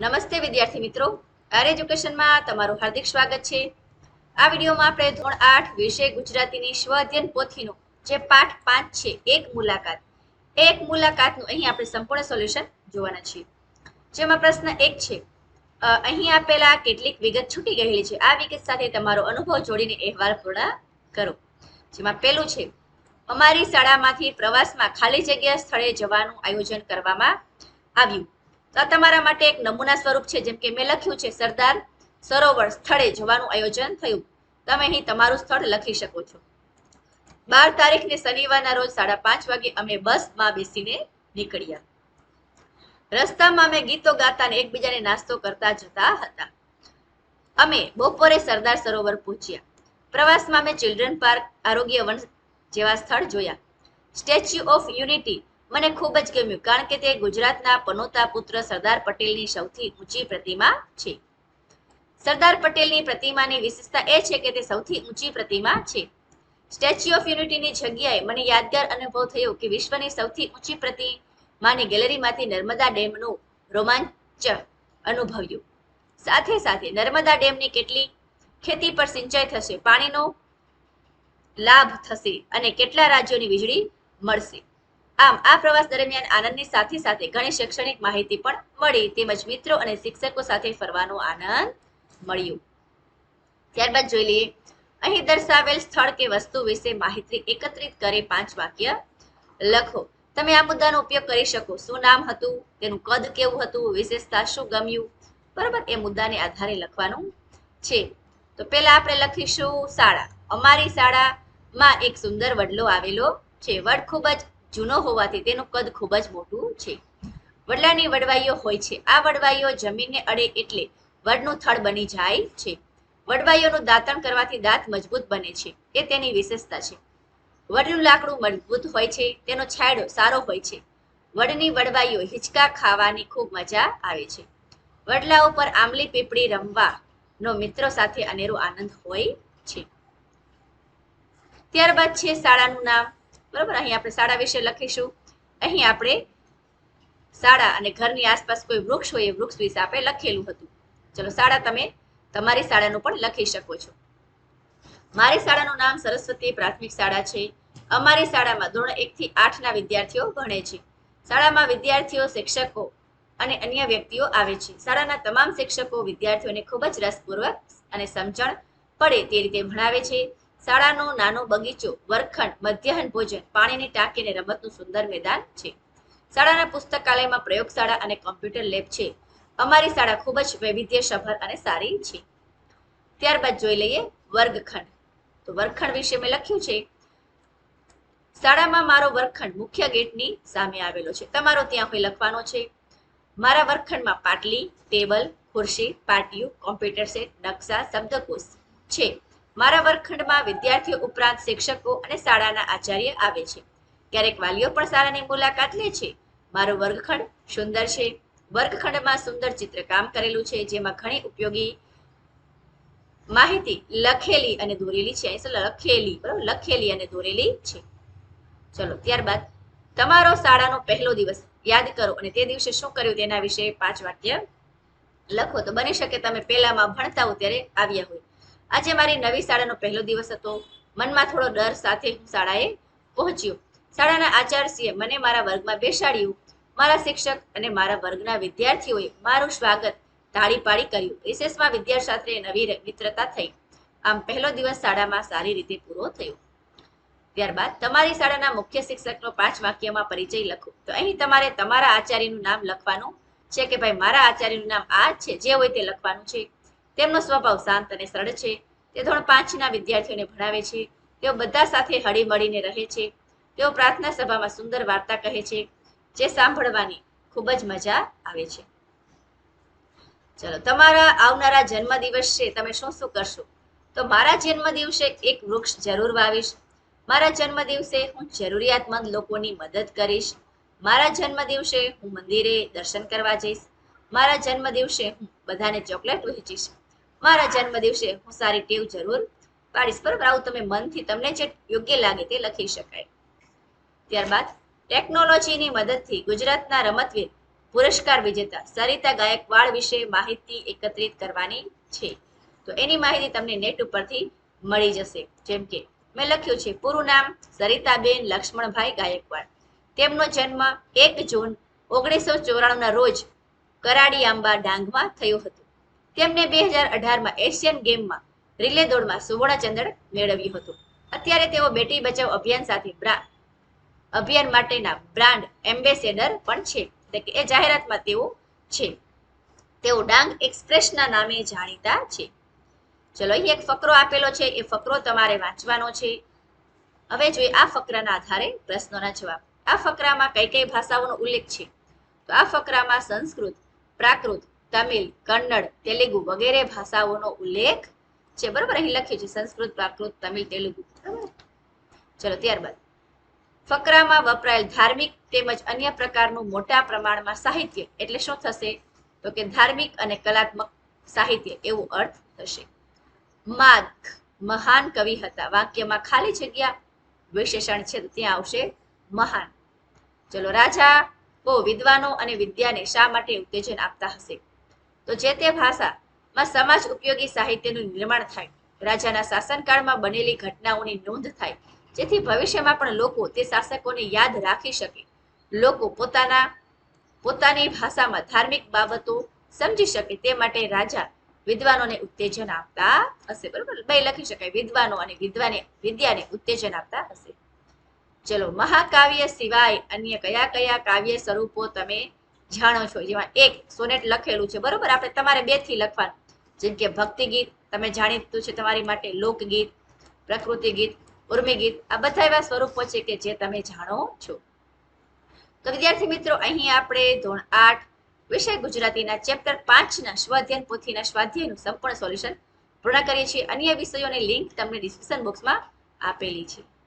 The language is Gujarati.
નમસ્તે વિદ્યાર્થી મિત્રો. આર એજ્યુકેશનમાં તમારું હાર્દિક સ્વાગત છે. આ વિડીયોમાં આપણે ધોરણ આઠ વિષય ગુજરાતીની સ્વ અધ્યયન પોથીનો જે પાઠ પાંચ છે, એક મુલાકાત. એક મુલાકાતનું અહીં આપણે સંપૂર્ણ સોલ્યુશન જોવાના છીએ. જેમાં પ્રશ્ન એક છે અહીં આપેલા કેટલીક વિગત છૂટી ગયેલી છે. આ વિગત સાથે તમારો અનુભવ જોડીને અહેવાલ પૂર્ણ કરો. જેમાં પહેલું છે, અમારી શાળામાંથી પ્રવાસમાં ખાલી જગ્યા સ્થળે જવાનું આયોજન કરવામાં આવ્યું. તો આ તમારા માટે એક નમૂના સ્વરૂપ છે, જેમ કે મેં લખ્યું છે, સરદાર સરોવર સ્થળે જવાનું આયોજન થયું. તમે અહીં તમારું સ્થળ લખી શકો છો. બાર તારીખને શનિવારના રોજ સાડા પાંચ વાગે અમે બસમાં બેસીને નીકળ્યા. રસ્તામાં અમે ગીતો ગાતા એકબીજાને નાસ્તો કરતા જતા હતા. અમે બપોરે સરદાર સરોવર પહોંચ્યા. પ્રવાસમાં અમે ચિલ્ડ્રન પાર્ક આરોગ્ય વન જેવા સ્થળ જોયા. સ્ટેચ્યુ ઓફ યુનિટી મને ખૂબ જ ગમ્યું કારણ કે તે ગુજરાતના પનોતા પુત્ર સરદાર પટેલની સૌથી ઊંચી પ્રતિમા છે. સરદાર પટેલની પ્રતિમાની વિશેષતા એ છે કે તે સૌથી ઊંચી પ્રતિમા છે. સ્ટેચ્યુ ઓફ યુનિટીની જગ્યાએ મને યાદગાર અનુભવ થયો કે વિશ્વની સૌથી ઊંચી પ્રતિમાની ગેલેરીમાંથી નર્મદા ડેમનું રોમાંચ અનુભવ્યું. સાથે સાથે નર્મદા ડેમની કેટલી ખેતી પર સિંચાઈ થશે, પાણીનો લાભ થશે અને કેટલા રાજ્યોની વીજળી મળશે? આમ, આ પ્રવાસ દરમિયાન આનંદની સાથે સાથે ઘણી શૈક્ષણિક માહિતી પણ મળી. તેમજ મિત્રો અને શિક્ષકો સાથે ફરવાનો આનંદ મળ્યો. ત્યારબાદ જોઈ લઈએ. અહીં દર્શાવેલ સ્થળ કે વસ્તુ વિશે માહિતી એકત્રિત કરી પાંચ વાક્ય. લખો. તમે આ મુદ્દાનો ઉપયોગ કરી શકો. શું નામ હતું? તેનું કદ કેવું હતું? વિશેષતા શું ગમ્યું? બરાબર, એ મુદ્દાને આધારે લખવાનું છે. તો પહેલા આપણે લખીશું શાળા. અમારી શાળામાં એક સુંદર વડલો આવેલો છે. વડ ખૂબ જ જૂનો હોવાથી તેનું કદ ખૂબ જ મોટું છે. વડલાની વડવાઈઓ હોય છે. આ વડવાઈઓ જમીનને અડે એટલે વડનું થડ બની જાય છે. વડવાઈઓનું દાંતણ કરવાથી દાંત મજબૂત બને છે, એ તેની વિશેષતા છે. વડનું લાકડું મજબૂત હોય છે, તેનો છાંયડો સારો હોય છે. વડની વડવાઈઓ હિંચકા ખાવાની ખૂબ મજા આવે છે. વડલા ઉપર આંબલી પીપળી રમવાનો મિત્રો સાથે અનેરો આનંદ હોય છે. ત્યારબાદ છે શાળાનું નામ. બરોબર? અહીં આપણે શાળા વિશે લખીશું. અહીં આપણે શાળા અને ઘરની આસપાસ કોઈ વૃક્ષ હોય એ વૃક્ષ વિશે આપણે લખેલું હતું. ચલો શાળા તમે તમારી શાળાનું પણ લખી શકો છો. મારી શાળાનું નામ સરસ્વતી પ્રાથમિક શાળા છે. અમારી શાળામાં ધોરણ એકથી આઠના વિદ્યાર્થીઓ ભણે છે. શાળામાં વિદ્યાર્થીઓ, શિક્ષકો અને અન્ય વ્યક્તિઓ આવે છે. શાળાના તમામ શિક્ષકો વિદ્યાર્થીઓને ખૂબ જ રસપૂર્વક અને સમજણ પડે તે રીતે ભણાવે છે. શાળાનો નાનો બગીચો, વર્ગખંડ, મધ્યાહન ભોજન, પાણીની ટાંકી અને રમતનું સુંદર મેદાન છે. શાળાના પુસ્તકાલયમાં પ્રયોગશાળા અને કોમ્પ્યુટર લેબ છે. અમારી શાળા ખૂબ જ વૈવિધ્યસભર અને સારી છે. ત્યારબાદ જોઈ લઈએ વર્ગખંડ. તો વર્ગખંડ વિશે મેં લખ્યું છે. શાળામાં મારો વર્ગખંડ મુખ્ય ગેટની સામે આવેલો છે. તમારો ત્યાં કોઈ લખવાનો છે. મારા વર્ગખંડમાં પાટલી, ટેબલ, ખુરશી, પાટિયું, કોમ્પ્યુટર સેટ, નકશા, શબ્દકોશ છે. મારા વર્ગખંડમાં વિદ્યાર્થીઓ ઉપરાંત શિક્ષકો અને શાળાના આચાર્ય આવે છે. ક્યારેક વાલીઓ પણ શાળાની મુલાકાત લે છે. મારો વર્ગખંડ સુંદર છે. વર્ગખંડમાં સુંદર ચિત્રકામ કરેલું છે, જેમાં ઘણી ઉપયોગી માહિતી લખેલી અને દોરેલી છે. લખેલી, બરાબર? લખેલી અને દોરેલી છે. ચલો, ત્યારબાદ તમારો શાળાનો પહેલો દિવસ. યાદ કરો, અને તે દિવસે શું કર્યું તેના વિશે પાંચ વાક્ય લખો. તો બની શકે, તમે પહેલામાં ભણતા હો ત્યારે આવ્યા હોય. આજે મારી નવી શાળાનો પહેલો દિવસ હતો. મનમાં થોડો ડર સાથે હું શાળાએ પહોંચ્યો. શાળાના આચાર્યશ્રીએ મને મારા વર્ગમાં બેસાડ્યું. મારા શિક્ષક અને મારા વર્ગના વિદ્યાર્થીઓએ મારું સ્વાગત તાળી પાડી કર્યું. વિશેષમાં વિદ્યાર્થી નવી મિત્રતા થઈ. આમ પહેલો દિવસ શાળામાં સારી રીતે પૂરો થયો. ત્યારબાદ તમારી શાળાના મુખ્ય શિક્ષકનો પાંચ વાક્યમાં પરિચય લખો. તો અહીં તમારે તમારા આચાર્યનું નામ લખવાનું છે કે ભાઈ મારા આચાર્યનું નામ આ જ છે. જે હોય તે લખવાનું છે. તેમનો સ્વભાવ શાંત અને સરળ છે. તે ધોરણ પાંચના વિદ્યાર્થીઓને ભણાવે છે. તેઓ બધા સાથે હળીમળીને રહે છે. તેઓ પ્રાર્થના સભામાં સુંદર વાર્તા કહે છે, જે સાંભળવાની ખૂબ જ મજા આવે છે. ચલો, તમારા આવનારા જન્મદિવસ છે, તમે શું શું કરશો? તો મારા જન્મદિવસે એક વૃક્ષ જરૂર વાવીશ. મારા જન્મદિવસે હું જરૂરિયાતમંદ લોકોની મદદ કરીશ. મારા જન્મદિવસે હું મંદિરે દર્શન કરવા જઈશ. મારા જન્મદિવસે હું બધાને ચોકલેટ વહેંચીશ. મારા જન્મદિવસે હું સારી ટેવ જરૂર પાડીશ, બરાબર? આવું તમે મનથી તમને જે યોગ્ય લાગે તે લખી શકાય. ત્યારબાદ, ટેકનોલોજીની મદદથી ગુજરાતના રમતવીર, પુરસ્કાર વિજેતા, સરિતા ગાયકવાડ વિશે માહિતી એકત્રિત કરવાની છે. તો એની માહિતી તમને નેટ ઉપરથી મળી જશે. જેમ કે, મેં લખ્યું છે, પૂરું નામ સરિતાબેન લક્ષ્મણભાઈ ગાયકવાડ. તેમનો જન્મ એક જૂન ઓગણીસો ચોરાણુંના રોજ કરાડી આંબા ડાંગમાં થયો હતો. તેમને બે હજાર અઢારમાં એશિયન ગેમમાં રિલે દોડમાં સુવર્ણ ચંદ્રક મેળવ્યું હતું. અત્યારે તેઓ બેટી બચાવ અભિયાન સાથે અભિયાન માટેના બ્રાન્ડ એમ્બેસેડર પણ છે. એટલે કે એ જાહેરાતમાં તેઓ છે. તેઓ ડાંગ એક્સપ્રેસના નામે જાણીતા છે. ચલો અહીં એક ફકરો આપેલો છે. એ ફકરો તમારે વાંચવાનો છે. હવે જોઈએ આ ફકરાના આધારે પ્રશ્નોના જવાબ. આ ફકરામાં કઈ કઈ ભાષાઓનો ઉલ્લેખ છે? તો આ ફકરામાં સંસ્કૃત, પ્રાકૃત તમિલ, કન્નડ, તેલુગુ વગેરે ભાષાઓનો ઉલ્લેખ છે. બરાબર? અહીં લખ્યું છે સંસ્કૃત, પ્રાકૃત, તમિલ, તેલુગુ. ચલો, ત્યારબાદ. ફકરામાં વપરાયેલ ધાર્મિક તેમજ અન્ય પ્રકારનું મોટા પ્રમાણમાં સાહિત્ય. એટલે શું થશે? તો કે ધાર્મિક અને કલાત્મક સાહિત્ય. એવો અર્થ થશે. માગ મહાન કવિ હતા. વાક્યમાં ખાલી જગ્યા વિશેષણ છે, તો ત્યાં આવશે મહાન. ચલો, રાજા ઓ વિદ્વાનો અને વિદ્યાને શા માટે ઉત્તેજન આપતા હશે? તો જે તે ભાષામાં સમાજ ઉપયોગી સાહિત્યનું નિર્માણ થાય, રાજાના શાસનકાળમાં બનેલી ઘટનાઓની નોંધ થાય, જેથી ભવિષ્યમાં પણ લોકો તે શાસકોને યાદ રાખી શકે. લોકો પોતાના, પોતાની ભાષામાં ધાર્મિક બાબતો સમજી શકે તે માટે રાજા વિદ્વાનોને ઉત્તેજન આપતા હશે. બરોબર? બે લખી શકાય. વિદ્વાનો અને વિદ્વાને, વિદ્યાને ઉત્તેજન આપતા હશે. ચલો, મહાકાવ્ય સિવાય અન્ય કયા કયા કાવ્ય સ્વરૂપો તમે જાણો છો, જેમાં એક સોનેટ લખેલું છે, બરોબર? આપણે તમારે બેથી લખવાનું. જેમ કે ભક્તિ ગીત, તમે જાણીતું છે તમારી માટે લોકગીત પ્રકૃતિ ગીત, ઉર્મી ગીત, આ બધા એવા સ્વરૂપો છે કે જે તમે જાણો છો. તો વિદ્યાર્થી મિત્રો, અહીં આપણે ધોરણ આઠ, વિષય ગુજરાતીના ચેપ્ટર પાંચના સ્વાધ્યાયન પોથીના સ્વાધ્યાયનું સંપૂર્ણ સોલ્યુશન પૂર્ણ કરીએ છીએ. અન્ય વિષયોની લિંક તમને ડિસ્ક્રિપ્શન બોક્સમાં આપેલી છે.